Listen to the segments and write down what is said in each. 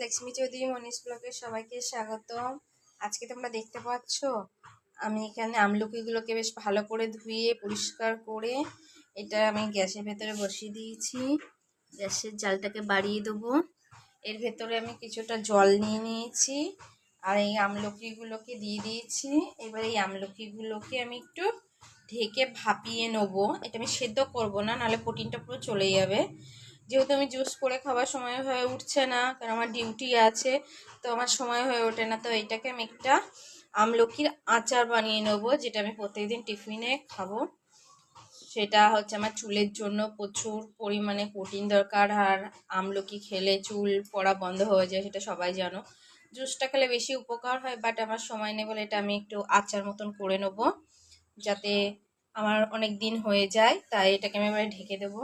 লক্ষ্মী চৌধুরী মনীষ ব্লকে সবাইকে স্বাগত আজকে তোমরা দেখতে পাচ্ছ, আমি এখানে আমলকিগুলোকে বেশ ভালো করে ধুয়ে, পরিষ্কার করে, এটা আমি গ্যাসের ভেতরে বসিয়ে দিয়েছি। গ্যাসের জালটাকে বাড়িয়ে দেবো। এর ভেতরে আমি কিছুটা জল নিয়ে নিয়েছি আর এই আমলকিগুলোকে দিয়ে দিয়েছি। এবার এই আমলকিগুলোকে আমি একটু ঢেকে ভাপিয়ে নেব। এটা আমি সেদ্ধ করব না, নাহলে প্রোটিনটা পুরো চলে যাবে। যেহেতু আমি জুস করে খাবার সময় হয়ে উঠছে না, কারণ আমার ডিউটি আছে, তো আমার সময় হয়ে ওঠে না, তো এইটাকে আমি একটা আমলকির আচার বানিয়ে নেব, যেটা আমি প্রত্যেকদিন টিফিনে খাব। সেটা হচ্ছে আমার চুলের জন্য প্রচুর পরিমাণে প্রোটিন দরকার, আর আমলকি খেলে চুল পড়া বন্ধ হয়ে যায়, সেটা সবাই জানো। জুসটা খেলে বেশি উপকার হয় বাট আমার সময় নেই বলে এটা আমি একটু আচার মতন করে নেব, যাতে আমার অনেক দিন হয়ে যায়, তাই এটাকে আমি এবারে ঢেকে দেবো।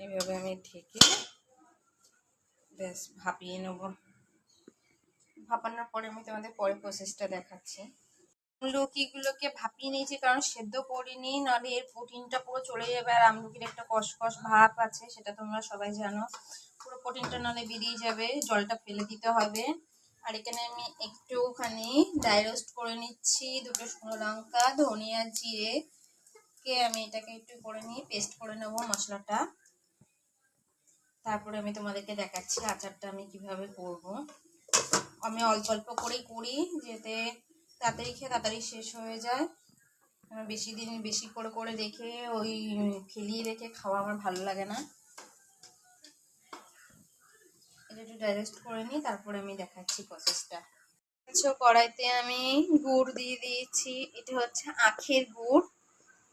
এভাবে আমি ঢেকে ব্যাস ভাপিয়ে নেব। ভাপানোর পরে আমি তোমাদের পরে প্রসেসটা দেখাচ্ছি। আমলকিগুলোকে ভাপিয়ে নিয়েছি, কারণ সেদ্ধ করিনি, নাহলে এর প্রোটিনটা পুরো চলে যাবে। আর আমলকির একটা কষকষ ভাব আছে, সেটা তোমরা সবাই জানো। পুরো প্রোটিনটা নাহলে বেরিয়ে যাবে, জলটা ফেলে দিতে হবে। আর এখানে আমি একটুখানি ড্রাই রোস্ট করে নিচ্ছি, দুটো শুকনো লঙ্কা, ধনিয়া, জিরে কে আমি এটাকে একটু করে নিয়ে পেস্ট করে নেব মশলাটা। তারপরে আমি তোমাদেরকে দেখাচ্ছি আচারটা আমি কীভাবে করব। আমি অল্প অল্প করেই করি, যেতে তাড়াতাড়ি খেয়ে তাড়াতাড়ি শেষ হয়ে যায়। বেশি দিন বেশি করে করে রেখে ওই ফেলিয়ে রেখে খাওয়া আমার ভালো লাগে না। এটা একটু ডাইজেস্ট করে নিই, তারপরে আমি দেখাচ্ছি প্রসেসটা কড়াইতে আমি গুড় দিয়ে দিয়েছি। এটা হচ্ছে আখের গুড়।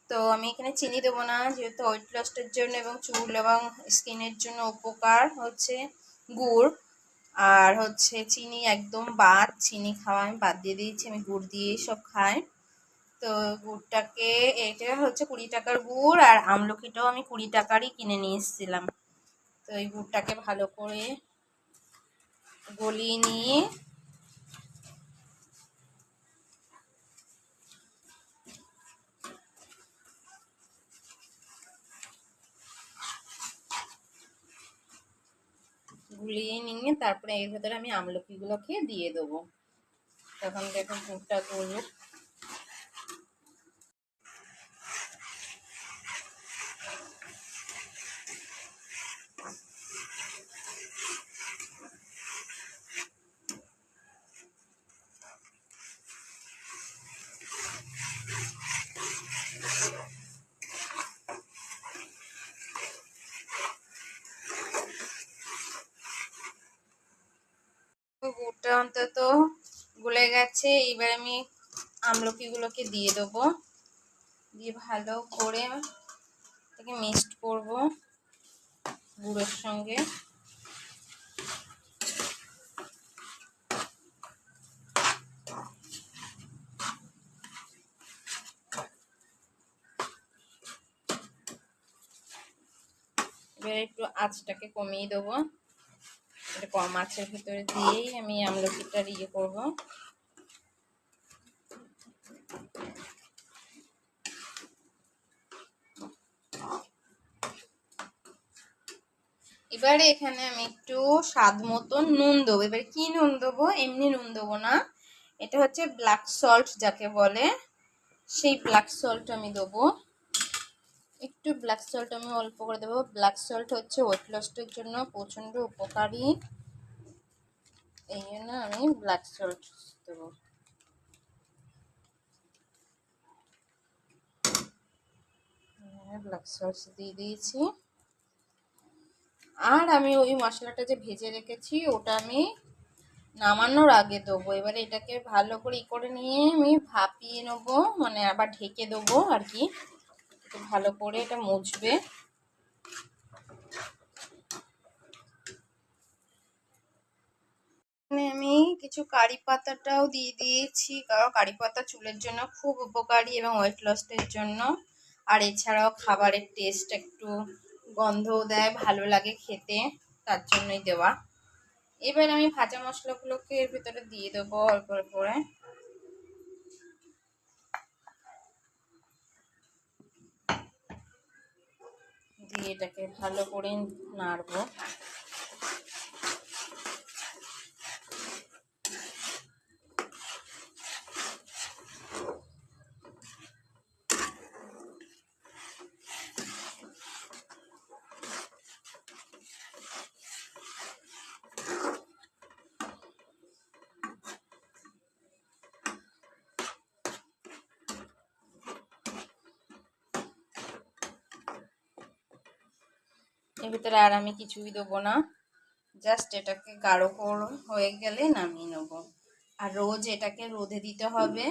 তো আমি এখানে চিনি দেবো না, যেহেতু ওয়েট লসের জন্য এবং চুল এবং স্কিনের জন্য উপকার হচ্ছে গুড়। আর হচ্ছে চিনি একদম বাদ, চিনি খাওয়া আমি বাদ দিয়ে দিয়েছি, আমি গুড় দিয়েই সব খাই। তো গুড়টাকে, এটা হচ্ছে কুড়ি টাকার গুড়, আর আমলকিটাও আমি কুড়ি টাকারই কিনে নিয়ে এসেছিলাম। তো এই গুড়টাকে ভালো করে গলিয়ে নিয়ে গুলিয়ে নিয়ে তারপরে এর ভেতরে আমি আমলকিগুলোকে দিয়ে দেবো। তখন দেখুন গুড়টা গলুক গুড়টা অন্তত গলে গেছে। এইবার আমি আমলকিগুলোকে দিয়ে দেবো। দিয়ে ভালো করে এটাকে মিক্সড করব গুড়ের সঙ্গে। এবার একটু আঁচটাকে কমিয়ে দেবো। এটা কম মাছের ভিতরে দিয়েই আমি আমলকিটার ইয়ে করব। এবারে এখানে আমি একটু স্বাদ মতন নুন দেবো। এবার কি নুন দেবো? এমনি নুন দেবো না। এটা হচ্ছে ব্ল্যাক সল্ট যাকে বলে। সেই ব্ল্যাক সল্ট আমি দেবো। একটু ব্ল্যাক সল্ট আমি অল্প করে দেবো। ব্ল্যাক সল্ট হচ্ছে ওয়েট লসের জন্য প্রচণ্ড উপকারী। এই জন্য আমি ব্ল্যাক সল্ট দেবো। ব্ল্যাক সল্ট দিয়ে দিয়েছি। আর আমি ওই মশলাটা যে ভেজে রেখেছি, ওটা আমি নামানোর আগে দেবো। এবারে এটাকে ভালো করে ই করে নিয়ে আমি ভাপিয়ে নেব মানে আবার ঢেকে দেবো আর কি। ভালো করে এটা মুছবে। আমি কিছু কারি পাতাটাও দিয়ে দিয়েছি, কারণ কারি পাতা চুলের জন্য খুব উপকারী এবং ওয়েট লসের জন্য। আর এছাড়াও খাবারের টেস্ট একটু গন্ধও দেয়, ভালো লাগে খেতে, তার জন্যই দেওয়া। এবার আমি ভাজা মশলাগুলোকে এর ভিতরে দিয়ে দেবো অল্প করে। দিয়ে এটাকে ভালো করে নাড়বো। এর ভিতরে আর আমি কিছুই দেবো না। জাস্ট এটাকে গাঢ় হয়ে গেলে নামিয়ে নেব। আর রোজ এটাকে রোদে দিতে হবে।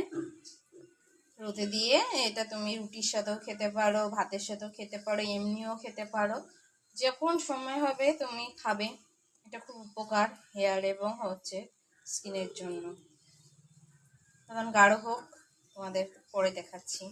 রোদে দিয়ে এটা তুমি রুটির সাথেও খেতে পারো, ভাতের সাথেও খেতে পারো, এমনিও খেতে পারো। যখন সময় হবে তুমি খাবে। এটা খুব উপকার হেয়ার এবং হচ্ছে স্কিনের জন্য। তখন গাঢ় হোক, তোমাদের পরে দেখাচ্ছি।